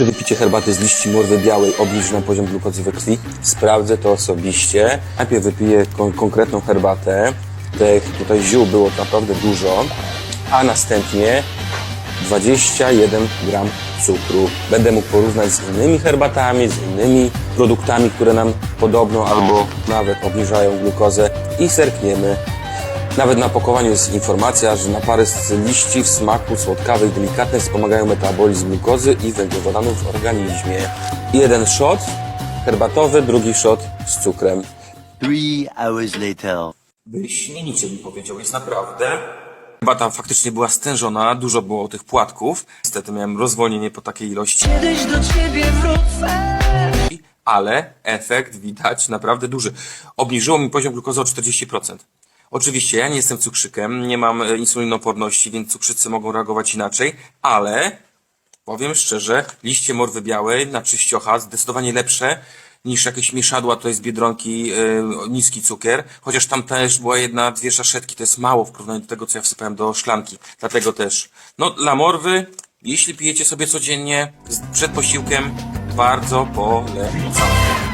Czy wypicie herbaty z liści morwy białej obniży nam poziom glukozy we krwi? Sprawdzę to osobiście. Najpierw wypiję kon- konkretną herbatę. Tych tutaj ziół było naprawdę dużo, a następnie 21 gram cukru. Będę mógł porównać z innymi herbatami, z innymi produktami, które nam podobno albo nawet obniżają glukozę i serkniemy. Nawet na opakowaniu jest informacja, że napary z liści w smaku słodkawy i delikatne wspomagają metabolizm glukozy i węglowodanów w organizmie. Jeden shot herbatowy, drugi shot z cukrem. Three hours later. Wyśmienicie mi powiedział, jest naprawdę. Herbata faktycznie była stężona, dużo było tych płatków. Niestety miałem rozwolnienie po takiej ilości, Kiedyś do ciebie wrócę. ale efekt widać naprawdę duży. Obniżyło mi poziom glukozy o 40%. Oczywiście ja nie jestem cukrzykiem, nie mam e, insulinoporności, więc cukrzycy mogą reagować inaczej, ale powiem szczerze, liście morwy białej na czyściocha zdecydowanie lepsze niż jakieś mieszadła tutaj z Biedronki, yy, niski cukier, chociaż tam też była jedna, dwie szaszetki, to jest mało w porównaniu do tego, co ja wsypałem do szklanki, dlatego też. No, dla morwy, jeśli pijecie sobie codziennie przed posiłkiem, bardzo polecam.